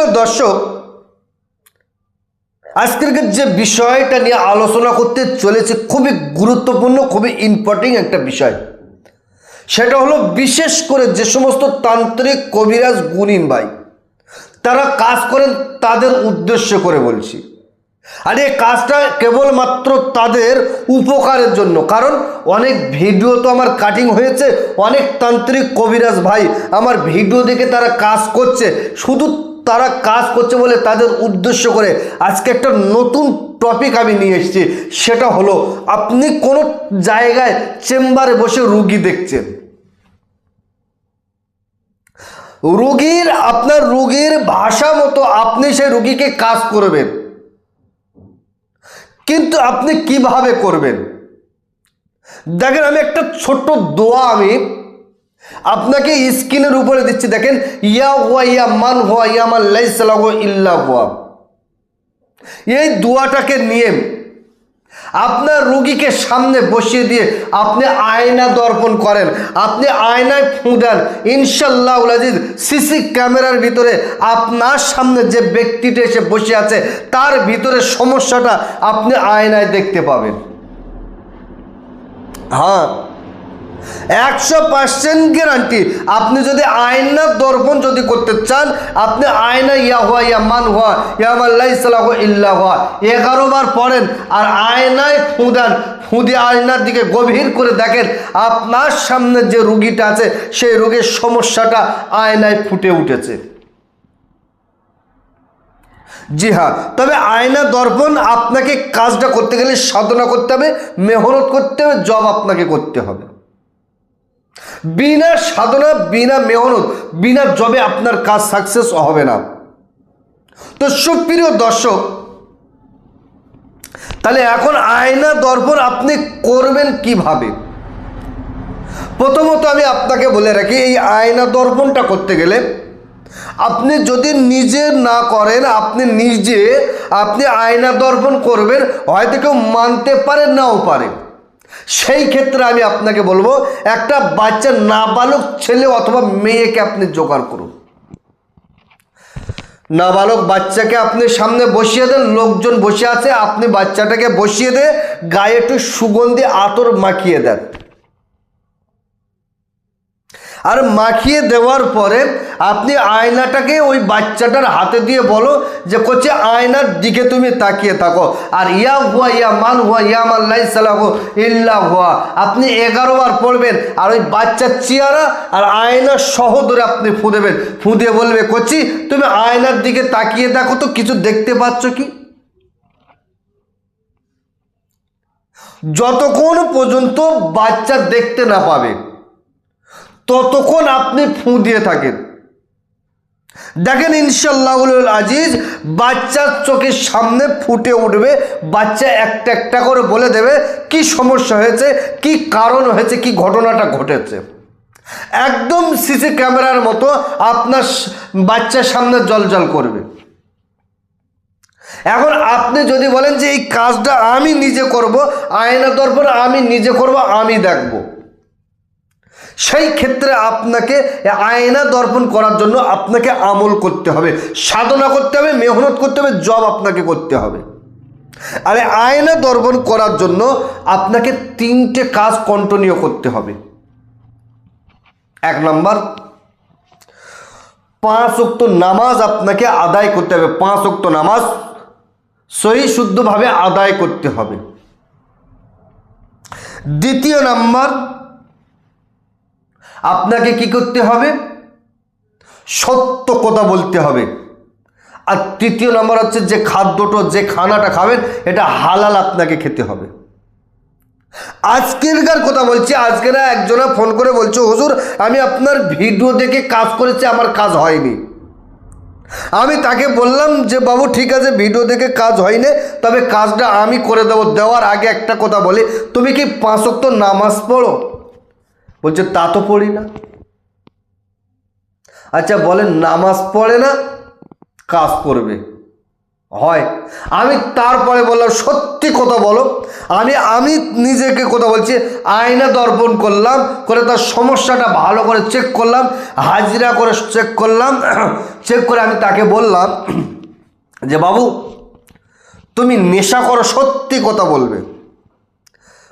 সুপ্রিয় দর্শক, আজকের যে বিষয়টা নিয়ে আলোচনা করতে চলেছে খুবই গুরুত্বপূর্ণ, খুবই ইম্পর্টেন্ট একটা বিষয়। সেটা হলো বিশেষ করে যে সমস্ত তান্ত্রিক কবিরাজ গুণিন ভাই, তারা কাজ করেন তাদের উদ্দেশ্য করে বলছি। আর এই কাজটা কেবলমাত্র তাদের উপকারের জন্য, কারণ অনেক ভিডিও তো আমার কাটিং হয়েছে, অনেক তান্ত্রিক কবিরাজ ভাই আমার ভিডিও দেখে তারা কাজ করছে, শুধু তারা কাজ করছে বলে তাদের উদ্দেশ্য করে আজকে একটা নতুন টপিক আমি নিয়ে এসেছি, সেটা হলো আপনি কোনো জায়গায় চেম্বারে বসে রুগী দেখছেন? রুগীর, আপনার রুগীর ভাষা মতো আপনি সেই রুগীকে কাজ করবেন। কিন্তু আপনি কীভাবে করবেন? দেখেন, আমি একটা ছোট্ট দোয়া আমি আপনাকে স্ক্রিনের উপরে দিচ্ছি, দেখেন, ইয়া হুয়া, ইয়া মান হুয়া, ইয়া মান লাইসালাহু ইল্লা হুয়া। এই দোয়াটাকে নিয়ে আপনার রুগীকে সামনে বসিয়ে দিয়ে আপনি আয়না দর্পণ করেন, আপনি আয়নায় ফুঁ দেন। ইনশাল্লাহ আজিজ, সিসি ক্যামেরার ভিতরে আপনার সামনে যে ব্যক্তিটা এসে বসে আছে, তার ভিতরে সমস্যাটা আপনি আয়নায় দেখতে পাবেন। হ্যাঁ। একশো পার্সেন্ট গ্যারান্টি আপনি যদি আয়না দর্পণ যদি করতে চান, আপনি আয়না ইয়া হুয়া ইয়া মান হুয়া ইয়া মাল্লাহ ইসলাহ ইল্লা হওয়া এগারো বার পড়েন আর আয়নায় ফুঁদান ফুঁদে আয়নার দিকে গভীর করে দেখেন, আপনার সামনে যে রুগীটা আছে, সেই রোগের সমস্যাটা আয়নায় ফুটে উঠেছে। জি হ্যাঁ তবে আয়না দর্পণ আপনাকে কাজটা করতে গেলে সাধনা করতে হবে, মেহনত করতে হবে, জব আপনাকে করতে হবে। বিনা সাধনা, বিনা মেহনত, বিনা জবে আপনার কাজ সাকসেস হবে না। তো সুপ্রিয় দর্শক, তাহলে এখন আয়না দর্পণ আপনি করবেন কীভাবে? প্রথমত আমি আপনাকে বলে রাখি, এই আয়না দর্পণটা করতে গেলে আপনি যদি নিজে না করেন, আপনি নিজে, আপনি আয়না দর্পণ করবেন, হয়তো কেউ মানতে পারে, নাও পারে। সেই ক্ষেত্রে আমি আপনাকে বলব, একটা বাচ্চা নাবালক ছেলে অথবা মেয়েকে আপনি জোগাড় করুন। নাবালক বাচ্চাকে আপনি সামনে বসিয়ে দেন, লোকজন বসে আছে, আপনি বাচ্চাটাকে বসিয়ে দিয়ে গায়ে একটু সুগন্ধি, আতর মাখিয়ে দেন। আর মাখিয়ে দেওয়ার পরে আপনি আয়নাটাকে ওই বাচ্চাটার হাতে দিয়ে বলো যে, কোচে আয়নার দিকে তুমি তাকিয়ে থাকো। আর ইয়া হুয়া, ইয়া মান হুয়া, ইয়া মান লাই সালাহ ইল্লা হুয়া। আপনি এগারো বার পড়বেন আর ওই বাচ্চার চেয়ারা আর আয়নার সহ ধরে আপনি ফু দেবেন। ফু দিয়ে বলবে, কচি, তুমি আয়নার দিকে তাকিয়ে দেখো তো, কিছু দেখতে পাচ্ছ কি? যতক্ষণ পর্যন্ত বাচ্চা দেখতে না পাবে ততক্ষণ আপনি ফু দিয়ে থাকেন। দেখেন ইনশাল্লাহুল আজিজ, বাচ্চার চোখের সামনে ফুটে উঠবে, বাচ্চা একটা একটা করে বলে দেবে, কি সমস্যা হয়েছে, কি কারণ হয়েছে, কি ঘটনাটা ঘটেছে। একদম সিসি ক্যামেরার মতো আপনার বাচ্চার সামনে জল জল করবে। এখন আপনি যদি বলেন যে এই কাজটা আমি নিজে করব আয়না দর্পণ আমি নিজে করব, আমি দেখব। সেই ক্ষেত্রে আপনাকে আয়না দর্পণ করার জন্য আপনাকে আমল করতে হবে। সাধনা করতে হবে, মেহনত করতে হবে, জব আপনাকে করতে হবে। আর আয়না দর্পণ করার জন্য আপনাকে তিনটে কাজ কন্টিনিউ করতে হবে। এক নম্বর, পাঁচ অক্ত নামাজ আপনাকে আদায় করতে হবে। পাঁচ অক্ত নামাজ সহি শুদ্ধভাবে আদায় করতে হবে। দ্বিতীয় নাম্বার আপনাকে কি করতে হবে? সত্য কথা বলতে হবে। আর তৃতীয় নম্বর হচ্ছে যে খাদ্যটা, যে খানাটা খাবেন, এটা হালাল আপনাকে খেতে হবে। আজকেরকার কথা বলছি, আজকের একজনা ফোন করে বলছে, হুজুর, আমি আপনার ভিডিও দেখে কাজ করেছি, আমার কাজ হয়নি। আমি তাকে বললাম যে, বাবু, ঠিক আছে, ভিডিও দেখে কাজ হয়নি, তবে কাজটা আমি করে দেবো। দেওয়ার আগে একটা কথা বলি, তুমি কি পাঁচক্ত নামাজ পড়ো? বলছে, তা তো পড়ি না। আচ্ছা বলেন, নামাজ পড়ে না কাজ করবে হয়। আমি তারপরে বললাম, সত্যি কথা বলো। আমি আমি নিজেকে কথা বলছি, আয়না দর্পণ করলাম, করে তার সমস্যাটা ভালো করে চেক করলাম, হাজিরা করে চেক করলাম চেক করে আমি তাকে বললাম যে, বাবু, তুমি নেশা করো, সত্যি কথা বলবে।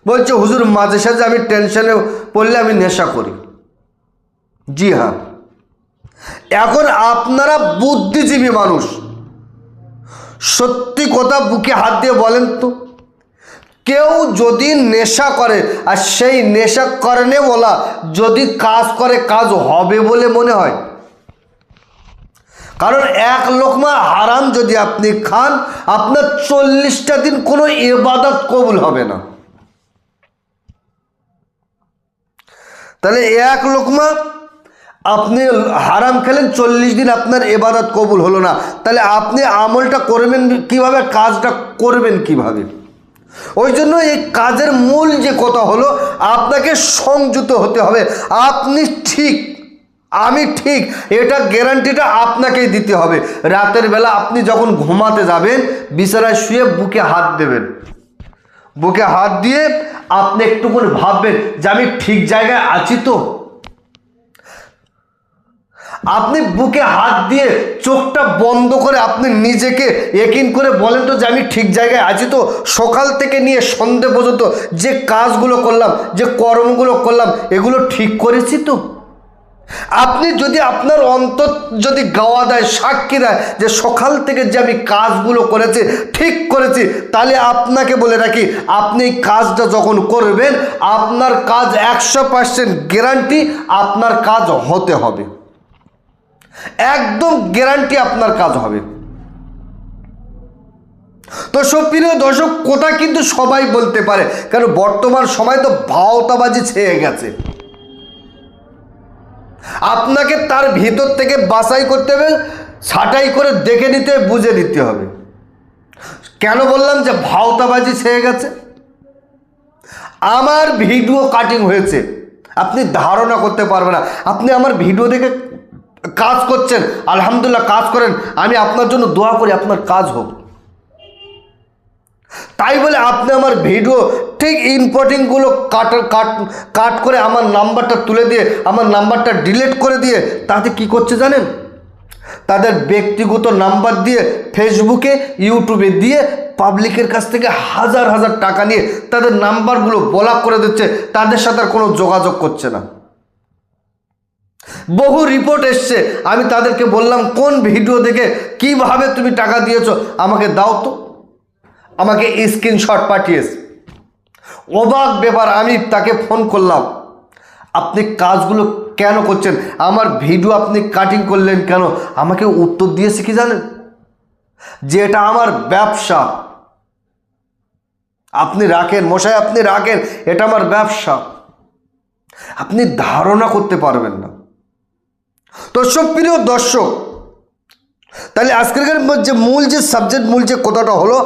বলছে, হুজুর, মাঝে সাঝে আমি টেনশনে পড়লে আমি নেশা করি। জি হ্যাঁ। এখন আপনারা বুদ্ধিজীবী মানুষ। সত্যি কথা বুকে হাত দিয়ে বলেন তো। কেউ যদি নেশা করে, আর সেই নেশা কারণে বলা, যদি কাজ করে, কাজ হবে বলে মনে হয়। কারণ এক লোকমা হারাম যদি আপনি খান, আপনার চল্লিশটা দিন কোনো এবাদত কবুল হবে না। তাহলে এক লোকমা, আপনি হারাম খেলেন, চল্লিশ দিন আপনার এবাদত কবুল হলো না। তাহলে আপনি আমলটা করবেন কীভাবে? কাজটা করবেন কীভাবে? ওই জন্য এই কাজের মূল যে কথা হলো, আপনাকে সংযুক্ত হতে হবে। আপনি ঠিক, আমি ঠিক, এটা গ্যারান্টিটা আপনাকেই দিতে হবে। রাতের বেলা আপনি যখন ঘুমাতে যাবেন, বিছানায় শুয়ে বুকে হাত দেবেন। বুকে হাত দিয়ে আপনি একটুকুনি ভাববেন যে আমি ঠিক জায়গায় আছি তো? আপনি বুকে হাত দিয়ে চোখটা বন্ধ করে আপনি নিজেকে একিন করে বলেন তো যে আমি ঠিক জায়গায় আছি তো? সকাল থেকে নিয়ে সন্ধে পর্যন্ত যে কাজগুলো করলাম, যে কর্মগুলো করলাম, এগুলো ঠিক করেছি তো? আপনি যদি আপনার অন্তর যদি গাওয়া দেয়, সাক্ষী দেয় যে সকাল থেকে যে আমি কাজগুলো করেছি, ঠিক করেছি, তাহলে আপনাকে বলে রাখি, আপনি কাজটা যখন করবেন, আপনার কাজ একশো পার্সেন্ট গ্যারান্টি আপনার কাজ হতে হবে। একদম গ্যারান্টি আপনার কাজ হবে। তো সুপ্রিয় দর্শক, কথা কিন্তু সবাই বলতে পারে, কারণ বর্তমান সময় তো ভাওতাবাজি ছেয়ে গেছে। আপনাকে তার ভিতর থেকে বাছাই করতে হবে, ছাটাই করে দেখে নিতে বুঝে নিতে হবে। কেন বললাম যে ভাওতাবাজি ছেয়ে গেছে? আমার ভিডিও কাটিং হয়েছে। আপনি ধারণা করতে পারবেন না। আপনি আমার ভিডিও দেখে কাজ করছেন, আলহামদুলিল্লাহ কাজ করেন, আমি আপনার জন্য দোয়া করি, আপনার কাজ হোক। তাই বলে আপনি আমার ভিডিও ঠিক ইম্পর্টেন্টগুলো কাট কাট কাট করে আমার নাম্বারটা তুলে দিয়ে, আমার নাম্বারটা ডিলিট করে দিয়ে, তাতে কি করছে জানেন? তাদের ব্যক্তিগত নাম্বার দিয়ে ফেসবুকে ইউটিউবে দিয়ে পাবলিকের কাছ থেকে হাজার হাজার টাকা নিয়ে তাদের নাম্বারগুলো ব্লক করে দিচ্ছে, তাদের সাথে আর কোনো যোগাযোগ করছে না। বহু রিপোর্ট এসছে, আমি তাদেরকে বললাম, কোন ভিডিও দেখে কীভাবে তুমি টাকা দিয়েছ, আমাকে দাও তো। আমাকে স্ক্রিনশট পাঠিয়েছে। অবাক ব্যাপার, আমি তাকে ফোন করলাম। আপনি কাজগুলো কেন করছেন? আমার ভিডিও আপনি কাটিং করলেন কেন? আমাকে উত্তর দিয়েছে কি জানেন? যে এটা আমার ব্যবসা। আপনি রাখেন মশাই, আপনি রাখেন, এটা আমার ব্যবসা। আপনি ধারণা করতে পারবেন না। তো সুপ্রিয় দর্শক তাহলে আজকের যে মূল যে সাবজেক্ট মূল যে কথাটা হলো,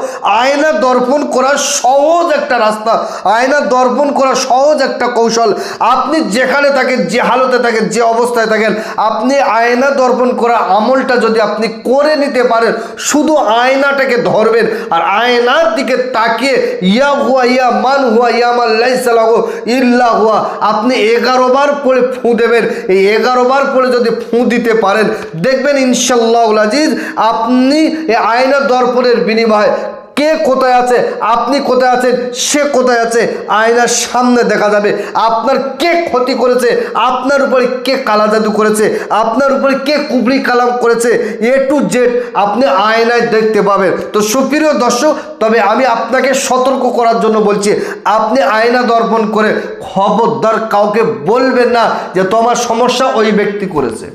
আয়না দর্পণ করার সহজ একটা রাস্তা, আয়না দর্পণ করা সহজ একটা কৌশল। আপনি যেখানে থাকেন, যে হালতে থাকেন, যে অবস্থায় থাকেন, আপনি আয়না দর্পণ করা আমলটা যদি আপনি করে নিতে পারেন, শুধু আয়নাটাকে ধরবেন, আর আয়নার দিকে তাকিয়ে, ইয়া হুয়া, ইয়া মান হুয়া, ইয়া লাইসালাহ ইল্লা হুয়া, আপনি এগারো বার পরে ফু দেবেন। এই এগারো বার পরে যদি ফুঁ দিতে পারেন, দেখবেন ইনশাল্লাহ আজিজ আপনি এই আয়না দর্পণের বিনিময়ে কে কোথায় আছে, আপনি কোথায় আছেন, সে কোথায় আছে, আয়নার সামনে দেখা যাবে। আপনার কে ক্ষতি করেছে, আপনার উপরে কে কালা জাদু করেছে, আপনার উপরে কে কুবরি কালাম করেছে, এ টু জেড আপনি আয়নায় দেখতে পাবেন। তো সুপ্রিয় দর্শক, তবে আমি আপনাকে সতর্ক করার জন্য বলছি, আপনি আয়না দর্পণ করে খবরদার কাউকে বলবেন না যে তোমার সমস্যা ওই ব্যক্তি করেছে।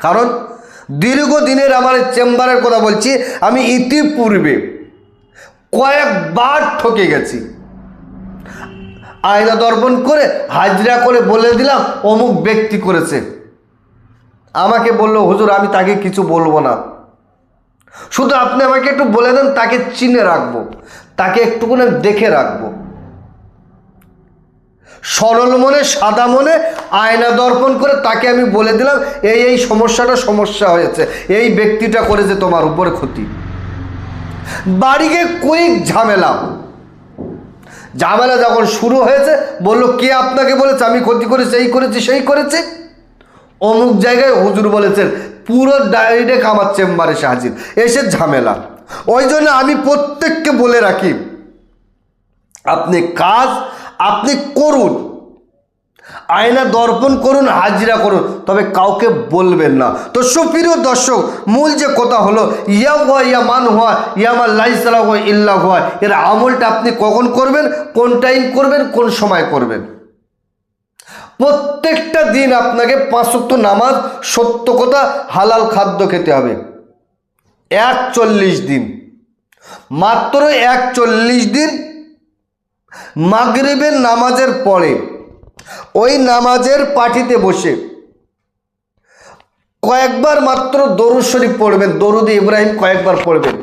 কারণ দীর্ঘদিনের আমার চেম্বারের কথা বলছি, আমি ইতিপূর্বে কয়েকবার ঠকে গেছি। আয়না দর্পণ করে, হাজরা করে বলে দিলাম, অমুক ব্যক্তি করেছে। আমাকে বলল, হুজুর, আমি তাকে কিছু বলব না। শুধু আপনি আমাকে একটু বলে দেন, তাকে চিনে রাখব, তাকে একটুকুনি দেখে রাখব। সরল মনে, সাদা মনে, আয়না দর্পণ করে তাকে আমি বলে দিলাম, এই এই সমস্যাটা সমস্যা হয়েছে, এই ব্যক্তিটা করেছে তোমার উপরে ক্ষতি। বাড়িকে কুইক ঝামেলা। ঝামেলা যখন শুরু হয়েছে, বলল, কে আপনাকে বলেছে, আমি ক্ষতি করেছি, এই করেছি, সেই করেছি? অমুক জায়গায় হুজুর বলেছেন, পুরো ডায়েরিটা আমার চেম্বারে এসে হাজির এসে ঝামেলা। ওই জন্য আমি প্রত্যেককে বলে রাখি, আপনি কাজ আপনি করুন। আয়না দর্পণ করুন, হাজিরা করুন, তবে কাউকে বলবেন না। তো সুপ্রিয় দর্শক, মূল যে কথা হলো, ইয়া হুয়া, ইয়া মান হুয়া ইয়ামা লাইসালা হুয়া ইল্লা হুয়া, এর আমলটা আপনি কখন করবেন, কোন টাইম করবেন, কোন সময় করবেন? প্রত্যেকটা দিন আপনাকে পাঁচক্ত নামাজ, সত্য কথা, হালাল খাদ্য খেতে হবে। একচল্লিশ দিন। মাত্র একচল্লিশ দিন মাগরিবের নামাজের পরে, ওই নামাজের পাঠিতে বসে কয়েকবার মাত্র দরুদ শরীফ পড়বেন, দরুদ ইব্রাহিম কয়েকবার পড়বেন।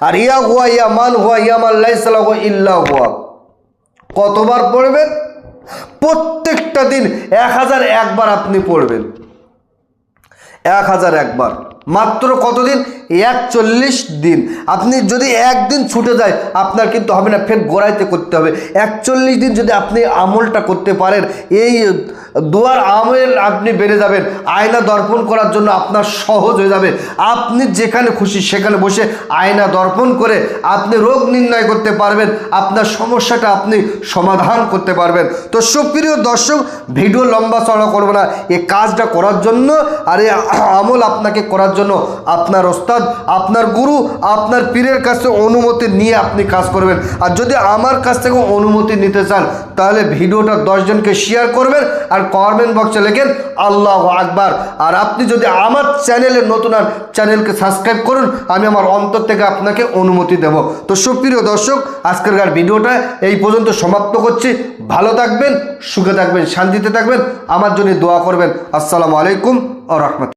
আর ইয়া হুয়া, ইয়া মান হুয়া, ইয়া মাল্লাই সালাহ ইল্লা হুয়া। কতবার পড়বেন? প্রত্যেকটা দিন এক হাজার একবার আপনি পড়বেন। এক হাজার একবার। মাত্র কতদিন? একচল্লিশ দিন। আপনি যদি একদিন ছুটে যায়, আপনার কিন্তু হবে না, ফের গোড়াইতে করতে হবে। একচল্লিশ দিন যদি আপনি আমলটা করতে পারেন, এই দোয়ার আমল আপনি বেড়ে যাবেন, আয়না দর্পণ করার জন্য আপনার সহজ হয়ে যাবে। আপনি যেখানে খুশি সেখানে বসে আয়না দর্পণ করে আপনি রোগ নির্ণয় করতে পারবেন, আপনার সমস্যাটা আপনি সমাধান করতে পারবেন। তো সুপ্রিয় দর্শক, ভিডিও লম্বা চড়া করব না এই কাজটা করার জন্য আর এই আমল আপনাকে করার জন্য আপনার ওস্তাদ, আপনার গুরু, আপনার পীরের কাছে অনুমতি নিয়ে আপনি কাজ করবেন। আর যদি আমার কাছ থেকে অনুমতি নিতে চান তাহলে ভিডিওটা দশজনকে শেয়ার করবেন আর কমেন্ট বক্সে লেখেন, আল্লাহ আকবার। আর আপনি যদি আমার চ্যানেলে নতুন আর চ্যানেলকে সাবস্ক্রাইব করুন, আমি আমার অন্তর থেকে আপনাকে অনুমতি দেব। তো সুপ্রিয় দর্শক আজকেরকার ভিডিওটা এই পর্যন্ত সমাপ্ত করছি। ভালো থাকবেন, সুখে থাকবেন, শান্তিতে থাকবেন, আমার জন্য দোয়া করবেন। আসসালামু আলাইকুম ও রহমত